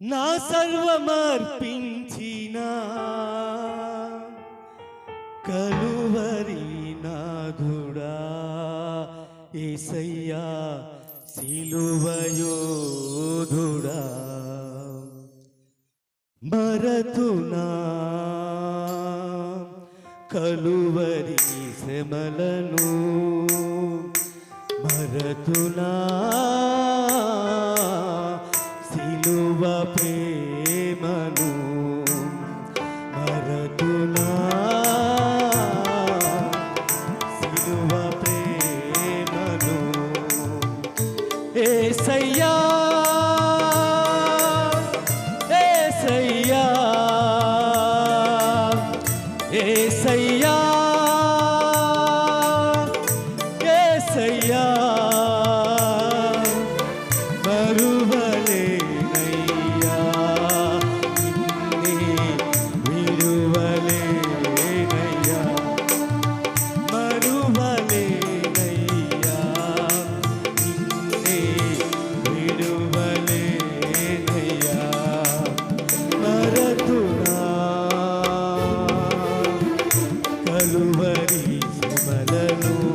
నా సర్వమర్పించిన కలువరి నాథుడా ఏసయ్యా సిలువయోధుడా మరతునా కలువరి శ్రమలను మరతునా సిలువ ప్రేమను మరతునా సిలువ ప్రేమను ఏసయ్యా ఏసయ్యా కలువరి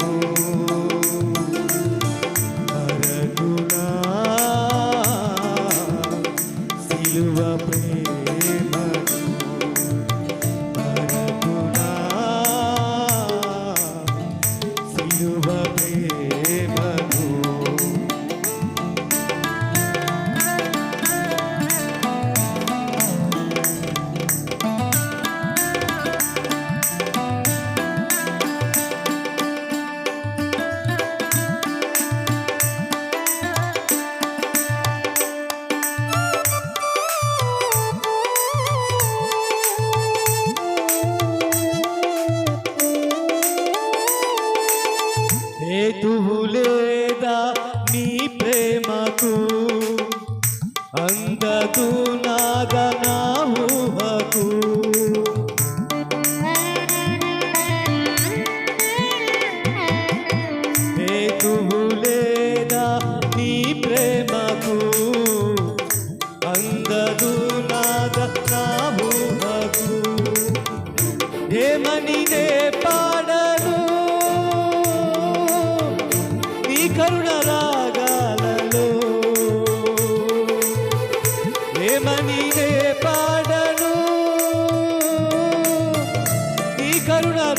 ఏమని నే పాడను. నీ కరుణ రాగాలలో ఏమని నే పాడను. నీ కరుణ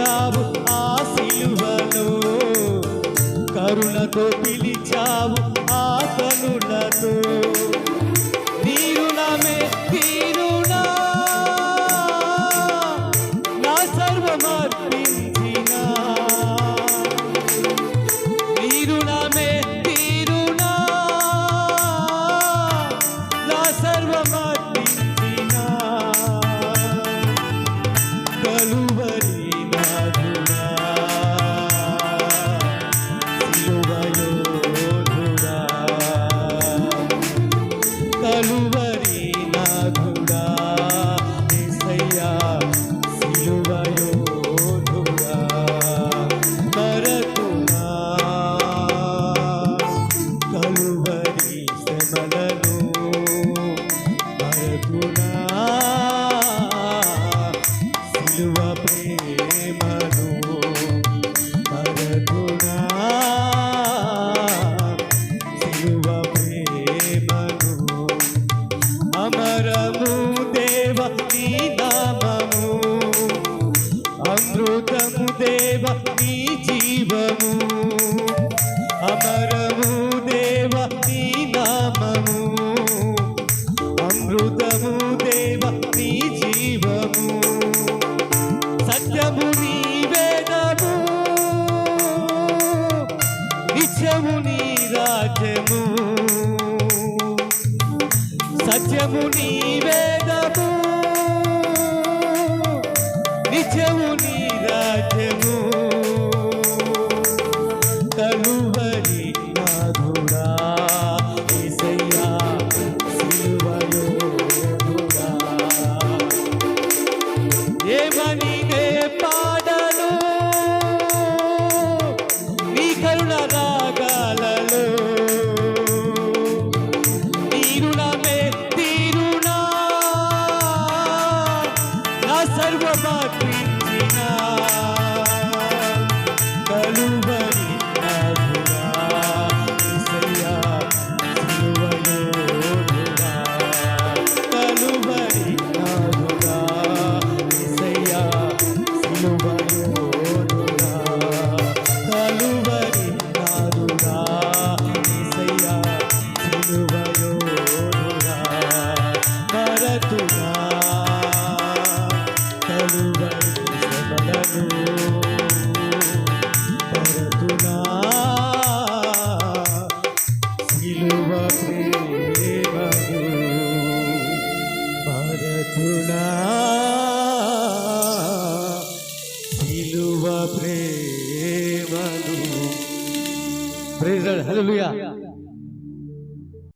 పిలిచావు ఆ సిలువలో. కరుణతో పిలిచావు ఆ కనులతో నీరుణమే తీరుణా నా. సర్వమర్పించిన. నీరుణమే తీరుణా నా. సర్వమర్పించిన. Calvary you up. రాజ్యము నీ రాజ్యము. కలువరి నాథుడా ఇసయ్యా శివలో ఏమని నే పాడను నీ కరుణ రాగాలలో. తీరుణమే తీరుణా నా సర్వమా